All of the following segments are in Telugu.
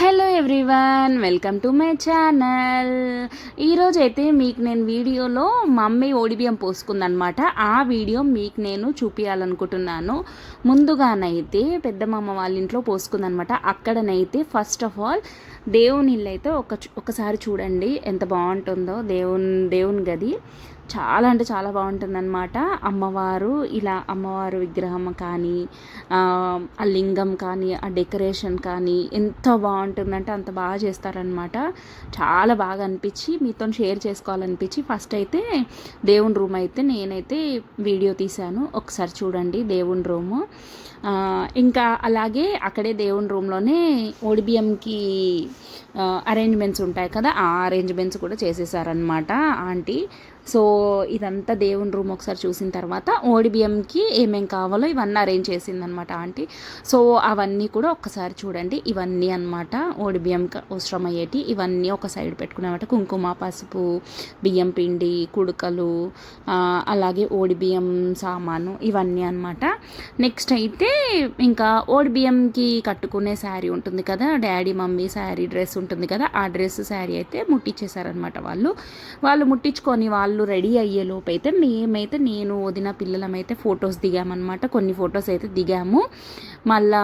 Hello everyone welcome to my channel. ఈరోజు అయితే మీకు నేను వీడియోలో మమ్మీ ఓడిబియం పోసుకుందనమాట ఆ వీడియో మీకు నేను చూపించాలనుకుంటున్నాను ముందుగానైతే పెద్దమ్మ వాళ్ళ ఇంట్లో పోసుకుందనమాట అక్కడనైతే ఫస్ట్ ఆఫ్ ఆల్ దేవుని ఇల్లు అయితే ఒక ఒకసారి చూడండి ఎంత బాగుంటుందో. దేవుని దేవుని గది. చాలా అంటే చాలా బాగుంటుందన్నమాట. అమ్మవారు ఇలా అమ్మవారు విగ్రహం కానీ ఆ లింగం కానీ ఆ డెకరేషన్ కానీ ఎంత బాగుంటుందంటే అంత బాగా చేస్తారనమాట చాలా బాగా అనిపించి మీతో షేర్ చేసుకోవాలనిపించి ఫస్ట్ అయితే దేవుని రూమ్ అయితే నేనైతే వీడియో తీశాను. ఒకసారి చూడండి దేవుని రూము. ఇంకా అలాగే అక్కడే దేవుని రూమ్లోనే ఓడిబిఎంకి అరేంజ్మెంట్స్ ఉంటాయి కదా ఆ అరేంజ్మెంట్స్ కూడా చేసేసారనమాట ఆంటీ. సో ఇదంతా దేవుని రూమ్ ఒకసారి చూసిన తర్వాత ఓడిబిఎంకి ఏమేం కావాలో ఇవన్నీ అరేంజ్ చేసిందనమాట ఆంటీ. సో అవన్నీ కూడా ఒక్కసారి చూడండి. ఇవన్నీ అనమాట ఓడిబియ్యంకి అవసరం అయ్యేటి ఇవన్నీ ఒక సైడ్ పెట్టుకున్నమాట. కుంకుమ పసుపు బియ్యం పిండి కుడుకలు అలాగే ఓడిబియ్యం సామాను ఇవన్నీ అనమాట నెక్స్ట్ అయితే ఇంకా ఓడిబియ్యంకి కట్టుకునే శారీ ఉంటుంది కదా డాడీ మమ్మీ శారీ డ్రెస్ ఉంటుంది కదా ఆ డ్రెస్ శారీ అయితే ముట్టించేశారనమాట వాళ్ళు. వాళ్ళు ముట్టించుకొని వాళ్ళు వాళ్ళు రెడీ అయ్యే లోపు అయితే మేమైతే నేను వదిన పిల్లలమైతే ఫొటోస్ దిగామన్నమాట. కొన్ని ఫొటోస్ అయితే దిగాము. మళ్ళా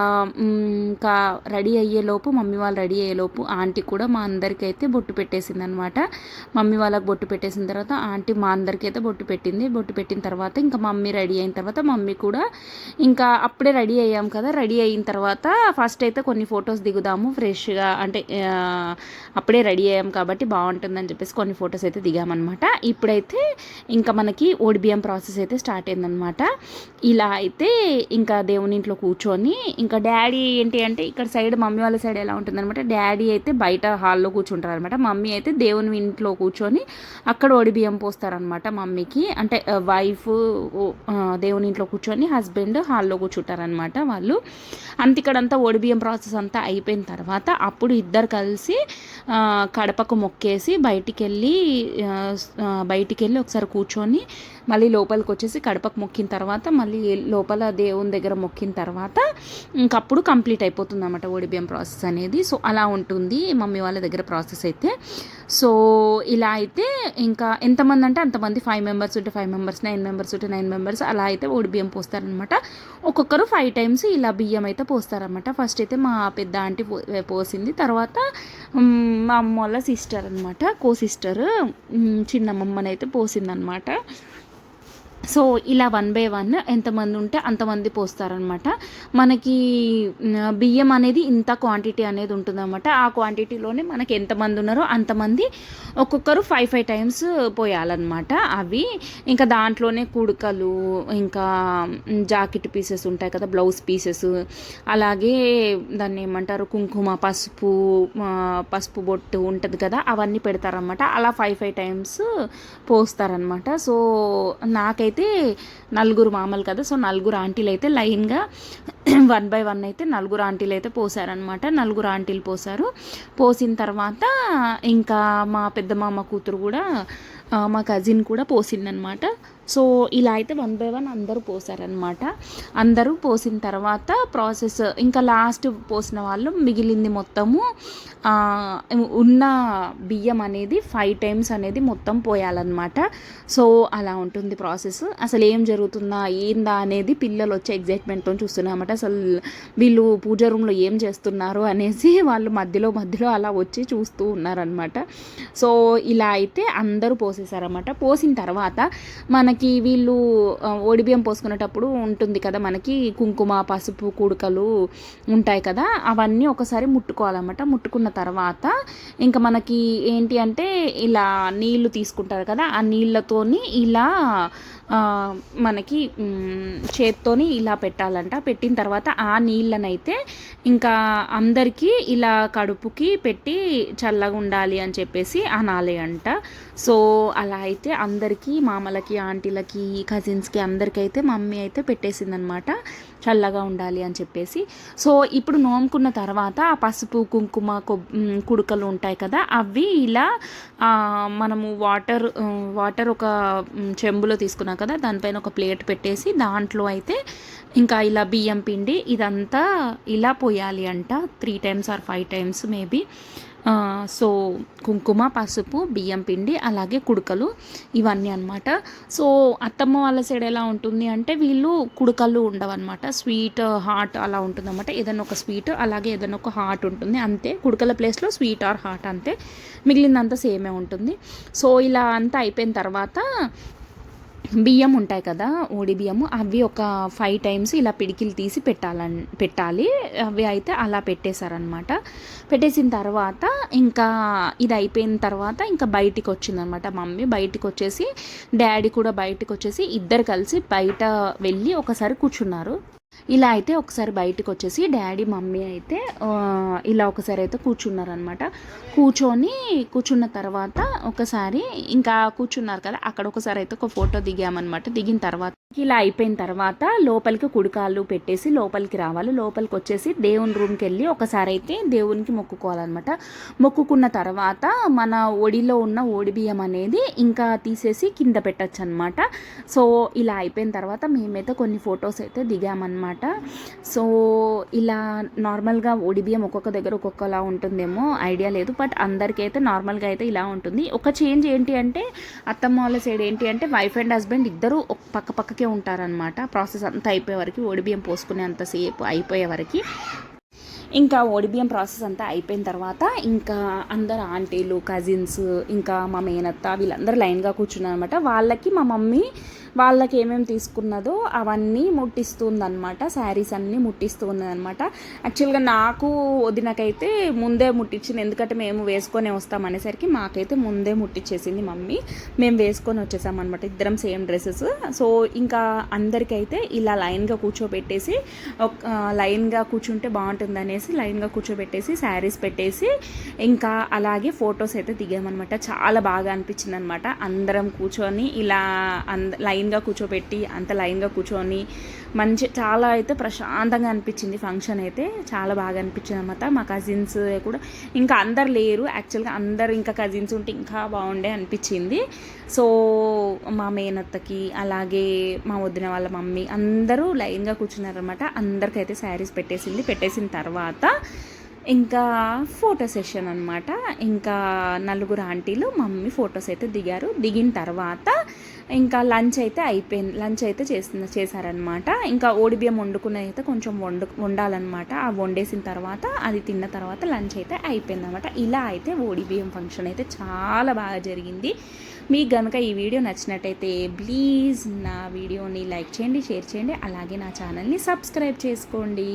ఇంకా రెడీ అయ్యేలోపు మమ్మీ వాళ్ళు రెడీ అయ్యేలోపు ఆంటీ కూడా మా అందరికైతే బొట్టు పెట్టేసింది అనమాట మమ్మీ వాళ్ళకి బొట్టు పెట్టేసిన తర్వాత ఆంటీ మా అందరికైతే బొట్టు పెట్టింది. బొట్టు పెట్టిన తర్వాత ఇంకా మమ్మీ రెడీ అయిన తర్వాత మమ్మీ కూడా ఇంకా అప్పుడే రెడీ అయ్యాం కదా. రెడీ అయిన తర్వాత ఫస్ట్ అయితే కొన్ని ఫొటోస్ దిగుదాము. ఫ్రెష్గా అంటే అప్పుడే రెడీ అయ్యాం కాబట్టి బాగుంటుందని చెప్పేసి కొన్ని ఫొటోస్ అయితే దిగామన్నమాట ఇప్పుడైతే ఇంకా మనకి ఓడిబిఎం ప్రాసెస్ అయితే స్టార్ట్ అయిందనమాట. ఇలా అయితే ఇంకా దేవుని ఇంట్లో కూర్చొని ఇంకా డాడీ ఏంటి అంటే ఇక్కడ సైడ్ మమ్మీ వాళ్ళ సైడ్ ఎలా ఉంటుందన్నమాట. డాడీ అయితే బయట హాల్లో కూర్చుంటారు అనమాట మమ్మీ అయితే దేవుని ఇంట్లో కూర్చొని అక్కడ ఒడిబియ్యం పోస్తారనమాట మమ్మీకి. అంటే వైఫ్ దేవుని ఇంట్లో కూర్చొని హస్బెండ్ హాల్లో కూర్చుంటారనమాట వాళ్ళు. అంత ఇక్కడంతా ఓడిబియ్యం ప్రాసెస్ అంతా అయిపోయిన తర్వాత అప్పుడు ఇద్దరు కలిసి కడపకు మొక్కేసి బయటికి వెళ్ళి బయటికి వెళ్ళి ఒకసారి కూర్చొని మళ్ళీ లోపలికి వచ్చేసి కడపకు మొక్కిన తర్వాత మళ్ళీ లోపల దేవుని దగ్గర మొక్కిన తర్వాత ఇంకప్పుడు కంప్లీట్ అయిపోతుంది అనమాట ఓడిబియం ప్రాసెస్ అనేది. సో అలా ఉంటుంది మమ్మీ వాళ్ళ దగ్గర ప్రాసెస్ అయితే. సో ఇలా అయితే ఇంకా ఎంతమంది అంటే అంతమంది ఫైవ్ మెంబర్స్ ఉంటే ఫైవ్ మెంబర్స్ నైన్ మెంబర్స్ ఉంటే నైన్ మెంబర్స్ అలా అయితే ఓడి బియ్యం పోస్తారనమాట ఒక్కొక్కరు ఫైవ్ టైమ్స్ ఇలా బియ్యం అయితే పోస్తారనమాట ఫస్ట్ అయితే మా పెద్ద ఆంటీ పోసింది. తర్వాత మా అమ్మ వాళ్ళ సిస్టర్ అనమాట కో సిస్టర్ చిన్నమ్మమ్మనైతే పోసిందనమాట సో ఇలా వన్ బై వన్ ఎంతమంది ఉంటే అంతమంది పోస్తారనమాట మనకి బియ్యం అనేది ఇంత క్వాంటిటీ అనేది ఉంటుందన్నమాట. ఆ క్వాంటిటీలోనే మనకి ఎంతమంది ఉన్నారో అంతమంది ఒక్కొక్కరు ఫైవ్ ఫైవ్ టైమ్స్ పోయాలన్నమాట అవి. ఇంకా దాంట్లోనే కుడుకలు ఇంకా జాకెట్ పీసెస్ ఉంటాయి కదా బ్లౌజ్ పీసెస్. అలాగే దాన్ని ఏమంటారు కుంకుమ పసుపు పసుపు బొట్టు ఉంటుంది కదా అవన్నీ పెడతారనమాట అలా ఫైవ్ ఫైవ్ టైమ్స్ పోస్తారనమాట సో నాకైతే అయితే నలుగురు మామలు కదా సో నలుగురు ఆంటీలు అయితే లైన్గా వన్ బై వన్ అయితే నలుగురు ఆంటీలు అయితే పోసారనమాట నలుగురు ఆంటీలు పోసారు. పోసిన తర్వాత ఇంకా మా పెద్ద మామ కూతురు కూడా మా కజిన్ కూడా పోసిందనమాట సో ఇలా అయితే వన్ బై వన్ అందరూ పోసారనమాట అందరూ పోసిన తర్వాత ప్రాసెస్ ఇంకా లాస్ట్ పోసిన వాళ్ళు మిగిలింది మొత్తము ఉన్న బియ్యం అనేది ఫైవ్ టైమ్స్ అనేది మొత్తం పోయాలన్నమాట. సో అలా ఉంటుంది ప్రాసెస్. అసలు ఏం జరుగుతుందా ఏందా అనేది పిల్లలు వచ్చే ఎగ్జైట్మెంట్తో చూస్తున్నారన్నమాట. అసలు వీళ్ళు పూజ రూమ్లో ఏం చేస్తున్నారు అనేసి వాళ్ళు మధ్యలో మధ్యలో అలా వచ్చి చూస్తూ ఉన్నారనమాట సో ఇలా అయితే అందరూ పోసేసారన్నమాట. పోసిన తర్వాత మనకి వీళ్ళు ఓడిబియ్యం పోసుకునేటప్పుడు ఉంటుంది కదా మనకి కుంకుమ పసుపు కుడుకలు ఉంటాయి కదా అవన్నీ ఒకసారి ముట్టుకోవాలన్నమాట. ముట్టుకున్న తర్వాత ఇంకా మనకి ఏంటి అంటే ఇలా నీళ్ళు తీసుకుంటారు కదా ఆ నీళ్ళతోని ఇలా మనకి చేత్తోని ఇలా పెట్టాలంట. పెట్టిన తర్వాత ఆ నీళ్ళనైతే ఇంకా అందరికీ ఇలా కడుపుకి పెట్టి చల్లగా ఉండాలి అని చెప్పేసి అనాలి అంట. సో అలా అయితే అందరికీ మామలకి ఆంటీలకి కజిన్స్కి అందరికైతే మమ్మీ అయితే పెట్టేసిందనమాట. చల్లగా ఉండాలి అని చెప్పేసి. సో ఇప్పుడు నోముకున్న తర్వాత ఆ పసుపు కుంకుమ కుడుకలు ఉంటాయి కదా అవి ఇలా మనము వాటర్ వాటర్ ఒక చెంబులో తీసుకున్నాం కదా దానిపైన ఒక ప్లేట్ పెట్టేసి దాంట్లో అయితే ఇంకా ఇలా బియ్యం పిండి ఇదంతా ఇలా పోయాలి అంట three times or five times maybe so కుంకుమ పసుపు బియ్యం పిండి అలాగే కుడుకలు ఇవన్నీ అనమాట సో అత్తమ్మ వాళ్ళ సైడ్ ఎలా ఉంటుంది అంటే వీళ్ళు కుడుకలు ఉండవన్నమాట. స్వీట్ హాట్ అలా ఉంటుందన్నమాట. ఏదైనా ఒక స్వీట్ అలాగే ఏదైనా ఒక హాట్ ఉంటుంది అంతే. కుడుకల ప్లేస్లో స్వీట్ ఆర్ హాట్ అంతే. మిగిలిందంతా సేమే ఉంటుంది. సో ఇలా అంతా అయిపోయిన తర్వాత బియ్యం ఉంటాయి కదా ఓడి బియ్యము అవి ఒక ఫైవ్ టైమ్స్ ఇలా పిడికిలు తీసి పెట్టాలని పెట్టాలి. అవి అయితే అలా పెట్టేశారనమాట పెట్టేసిన తర్వాత ఇంకా ఇది అయిపోయిన తర్వాత ఇంకా బయటికి వచ్చిందనమాట మమ్మీ. బయటికి వచ్చేసి డాడీ కూడా బయటికి వచ్చేసి ఇద్దరు కలిసి బయట వెళ్ళి ఒకసారి కూర్చున్నారు. ఇలా అయితే ఒకసారి బయటకు వచ్చేసి డాడీ మమ్మీ అయితే ఇలా ఒకసారి అయితే కూర్చున్నారనమాట కూర్చొని కూర్చున్న తర్వాత ఒకసారి ఇంకా కూర్చున్నారు కదా అక్కడ ఒకసారి అయితే ఒక ఫోటో దిగామన్నమాట. దిగిన తర్వాత ఇలా అయిపోయిన తర్వాత లోపలికి కుడికాళ్ళు పెట్టేసి లోపలికి రావాలి. లోపలికి వచ్చేసి దేవుని రూమ్కి వెళ్ళి ఒకసారి అయితే దేవునికి మొక్కుకోవాలన్నమాట. మొక్కుకున్న తర్వాత మన ఒడిలో ఉన్న ఓడి బియ్యం అనేది ఇంకా తీసేసి కింద పెట్టచ్చు అనమాట సో ఇలా అయిపోయిన తర్వాత మేమైతే కొన్ని ఫొటోస్ అయితే దిగామన్నమాట. సో ఇలా నార్మల్గా ఓడి బియ్యం ఒక్కొక్క దగ్గర ఒక్కొక్కలా ఉంటుందేమో ఐడియా లేదు. బట్ అందరికీ అయితే నార్మల్గా అయితే ఇలా ఉంటుంది. ఒక చేంజ్ ఏంటి అంటే అత్తమ్మ వాళ్ళ సైడ్ ఏంటి అంటే వైఫ్ అండ్ హస్బెండ్ ఇద్దరు పక్క పక్కకే ఉంటారనమాట ప్రాసెస్ అంతా అయిపోయే వరకు ఓడి బియ్యం పోసుకునే అంతసేపు అయిపోయే వరకు. ఇంకా ఓడిబియ్యం ప్రాసెస్ అంతా అయిపోయిన తర్వాత ఇంకా అందరు ఆంటీలు కజిన్స్ ఇంకా మా మేనత్త వీళ్ళందరూ లైన్గా కూర్చున్నారు అనమాట వాళ్ళకి మా మమ్మీ వాళ్ళకి ఏమేమి తీసుకున్నదో అవన్నీ ముట్టిస్తుందనమాట శారీస్ అన్నీ ముట్టిస్తూ యాక్చువల్గా నాకు వదినకైతే ముందే ముట్టించింది ఎందుకంటే మేము వేసుకొని వస్తాం అనేసరికి మాకైతే ముందే ముట్టించేసింది మమ్మీ. మేము వేసుకొని వచ్చేసాం అనమాట ఇద్దరం సేమ్ డ్రెస్సెస్. సో ఇంకా అందరికైతే ఇలా లైన్గా కూర్చోబెట్టేసి ఒక లైన్గా కూర్చుంటే బాగుంటుంది అనేసి లైన్గా కూర్చోబెట్టేసి శారీస్ పెట్టేసి ఇంకా అలాగే ఫొటోస్ అయితే దిగామన్నమాట. చాలా బాగా అనిపించింది అనమాట అందరం కూర్చొని ఇలా అంద లైన్ లైన్గా కూర్చోబెట్టి అంత లైన్గా కూర్చొని మంచి చాలా అయితే ప్రశాంతంగా అనిపించింది ఫంక్షన్ అయితే. చాలా బాగా అనిపించింది అనమాట మా కజిన్స్ కూడా ఇంకా అందరు లేరు. యాక్చువల్గా అందరు ఇంకా కజిన్స్ ఉంటే ఇంకా బాగుండే అనిపించింది. సో మా మేనత్తకి అలాగే మా వదిన వాళ్ళ మమ్మీ అందరూ లైన్గా కూర్చున్నారనమాట అందరికైతే శారీస్ పెట్టేసింది. పెట్టేసిన తర్వాత ఇంకా ఫోటో సెషన్ అనమాట ఇంకా నలుగురు ఆంటీలు మమ్మీ ఫొటోస్ అయితే దిగారు. దిగిన తర్వాత ఇంకా లంచ్ అయితే అయిపోయింది. లంచ్ అయితే చేసిన చేశారనమాట ఇంకా ఓడిబియ్యం వండుకునే అయితే కొంచెం వండు వండాలన్నమాట. ఆ వండేసిన తర్వాత అది తిన్న తర్వాత లంచ్ అయితే అయిపోయింది అనమాట ఇలా అయితే ఓడిబియ్యం ఫంక్షన్ అయితే చాలా బాగా జరిగింది. మీకు కనుక ఈ వీడియో నచ్చినట్టయితే ప్లీజ్ నా వీడియోని లైక్ చేయండి షేర్ చేయండి. అలాగే నా ఛానల్ని సబ్స్క్రైబ్ చేసుకోండి.